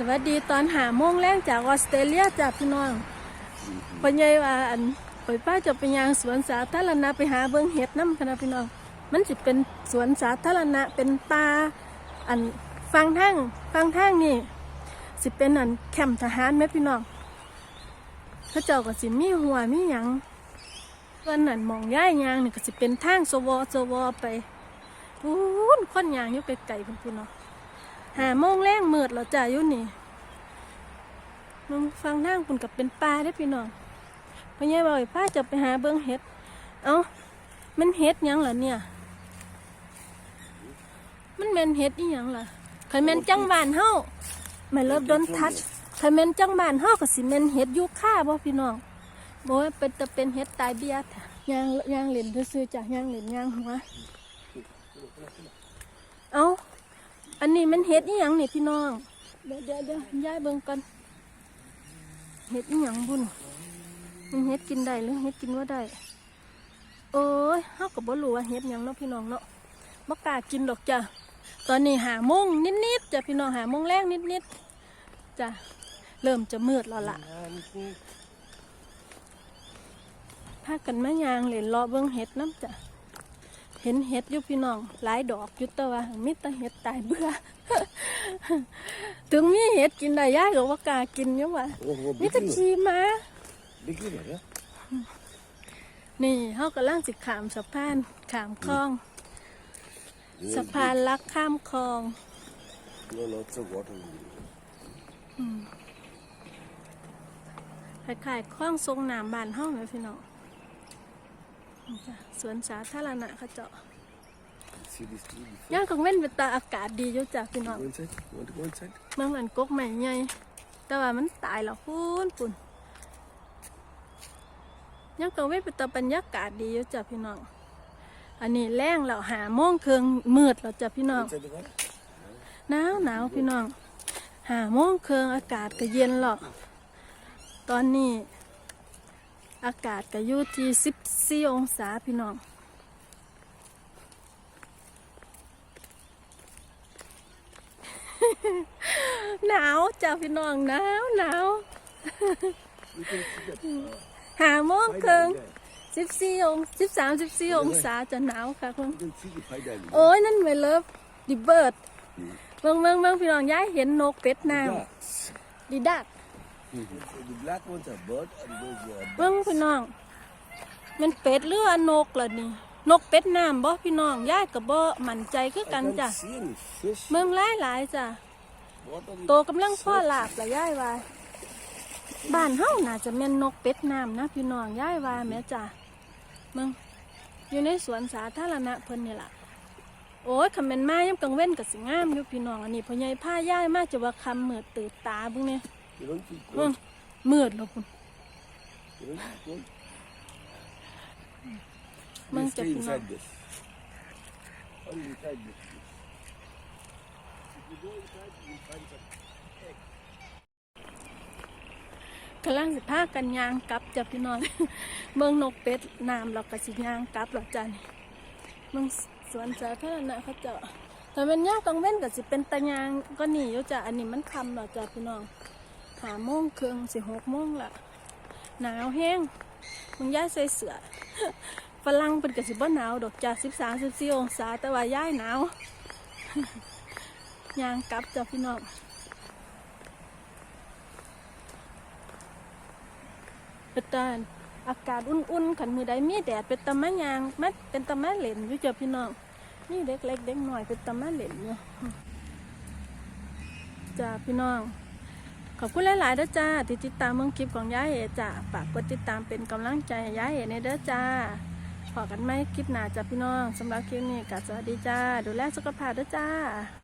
สวัสดีตอนหาโมงแรงจากออสเตรเลียจากพี่น้องปัญญาว่าอันปป้าจะไปยางสวนสาธารณะไปหาเบิ้งเห็ดน้ำคณะพี่น้อง มันจะเป็นสวนสาธารณะเป็นป่าอันฟังทางฟังทางนี่สิเป็นอันแคมป์ทหารไหมพี่น้องเขาเจ้าก็สิมีหัวมีหยังวันนั้นมองย้ายยางนี่ก็สิเป็นทางสวสวไปพูนคนยางอยู่ไกลๆพุ่นพี่น้อง หาโมงแรงเมืดแล้วจ้าอยู่นี่มึงฟังทางคุณกับเป็นปลาได้พี่น้องพ่อใหญ่บอกให้าจะไปหาเบิ้งเห็ด เอ้า มันเห็ดยังล่ะเนี่ย มันแมนเห็ดอีหยังล่ะคันแมนจังบานเฮาไม่เลิฟดนทัชคันแมนจังบานเฮาก็สิแมนเห็ดยูค่าบ่พี่น้องบ่ว่าเป็นแต่เป็นเห็ดตายเบียดยางยางเหรียญซื้อจ้ะยางเหรียญยางหัวเอ้า อันนี้มันเห็ดอีหยังนี่พี่น้อง เดี๋ยวเดี๋ยวเดี๋ยวย้ายเบิ่งกันเห็ดอีหยังบุญมันเห็ดกินได้หรือเห็ดกินว่าได้โอ้ยเฮาก็บ่รู้ว่าเห็ดหยังเนาะพี่น้องเนาะบ่กล้ากินดอกจ้ะตอนนี้หาโมงนิดๆจ้ะพี่น้องหาโมงแรงนิดๆจ้ะเริ่มจะมืดแล้วล่ะพากันมายางเล่นรอเบิ่งเห็ดน้ำจ้ะ เห็นเห็ดอยู่พี่น้องหลายดอกอยู่แต่ว่ามีแต่เห็ดตายเบื่อ ถึงมีเห็ดกินได้ยายก็ว่ากล้ากินอยู่ว่ะ Oh, oh, มีแต่ big ชีมา Big river, yeah? นี่เฮากำลังสิขามสะพานขามคลอง สะพานลักข้ามคลอง No, lots of water. คล้ายๆคลองทรงน้ำบานห้องเลยพี่น้องนี่จ้ะ สวนสาธารณะเขาเจาะ See this tree before? ย่างกังเว้นเป็นตาอากาศดีอยู่จ้ะพี่น้อง Go inside. You want to go inside? เมืองมันกกใหม่ใหญ่แต่ว่ามันตายแล้วพูนปุ่นยังกังเว้นเป็นตาบรรยากาศดีอยู่จ้ะพี่น้องอันนี้แรงแล้วหาโมงเครื่องมืดแล้วจ้ะพี่น้อง Inside the water? หนาวหนาวพี่น้องหาโมงเครื่องอากาศก็เย็นหรอกตอนนี้ อากาศก็อยู่ที่สิบสี่องศาพี่น้องหนาวจ้าพี่น้องหนาวหนาว You can see that. หาโมง Pie เครื่อง diving there. สิบสี่องสิบสามสิบสี่องศาจะหนาวค่ะคุณ You can see the pie diving. โอ้ยนั่นไม่เลิฟดิเบิร์ดเมืองเมืองเมืองพี่น้องย้ายเห็นนกเป็ดน้ Ducks. ำดิดัก So the black ones are bird and those are เบิ่งพี่น้อง มันเป็ดหรือว่านกล่ะนี่ นกเป็ดน้ำบ่พี่น้องย้ายกับบ่มั่นใจคือกัน I จ้ะ can't see any fish. เมืองหลายหลายๆจ้ะ What are โตกำลังพ่อลาบละย้ายว่าบ้านเฮาน่าจะแม่นนกเป็ดน้ำนะพี่น้องย้ายว่าแม่จ้ะเมืองอยู่ในสวนสาธารณะเพิ่นนี่ล่ะ โอ้ยคำเป็นมายามกลางเว้นก็สิงามอยู่พี่น้องอันนี้พ่อใหญ่พาย้ายมาจะว่าคำมืดตื่นตาเบิ่งเนี่ย You don't see เบิ่ง gold. มืดแล้วพุ่น You don't see gold. Mang You stay chapin inside this. Only inside this. If you go inside, you find some กำลังสิพากันยางกลับจ้ะพี่น้องเมืองนกเป็ดน้ำเราก็สิยางกลับแล้วจ้ะนี่เมืองสวนสาธารณะเขาเจาะแต่เป็นยางกังเว้นก็สิเป็นตะยางก็หนีอยู่จ้ะอันนี้มันคำแล้วจ้ะพี่น้อง หาโมงครึ่งสิหกโมงละหนาวแห้งมึงย้ายใส่เสือฝรั่งเป็นกสิบ่หนาวดอกจ้ะสิบสามสิบสี่องศาแต่ว่าย้ายหนาวยางกลับจ้ะพี่น้องเป็นตาอากาศอุ่นๆขันมือใดมีแดดเป็นตะมะยางมัดเป็นตะมะเหล่นอยู่เจ้าพี่น้องนี่เด็กเล็กเด็กหน่อยเป็นตะมะเหล่นอยู่จ้าพี่น้อง ขอบคุณหลายๆเด้อจ้าที่ติดตามเมืองคลิปของย้ายเอจ้าฝากกดติดตามเป็นกำลังใจให้ย้ายเอในเด้อจ้าพอกันไหมคลิปหน้าจ้าพี่น้องสำหรับคลิปนี้ก็สวัสดีจ้า ดูแลสุขภาพเด้อจ้า